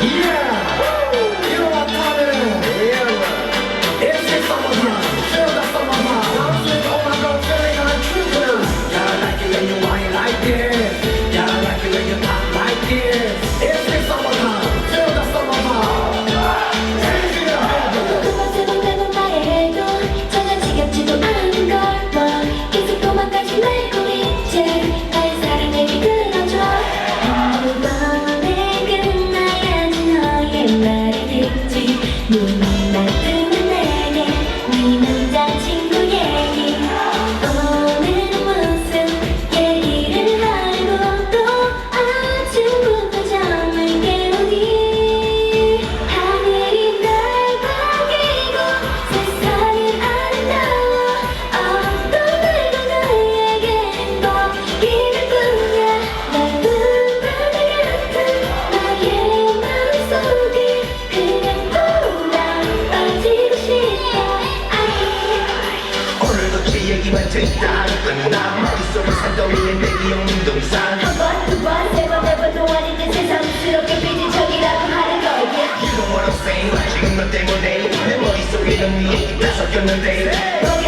두 제 얘기만 듣다 끝나 머릿속에 산더미에 내기 없는 동산 한 번, 두 번, 세 번, 네번 동안 이제 새삼스럽게 삐진 척이라고 하는 거야. You know what I'm saying 지금 너 때문에 내 머릿속에 넌네 얘기 다 섞였는데. 너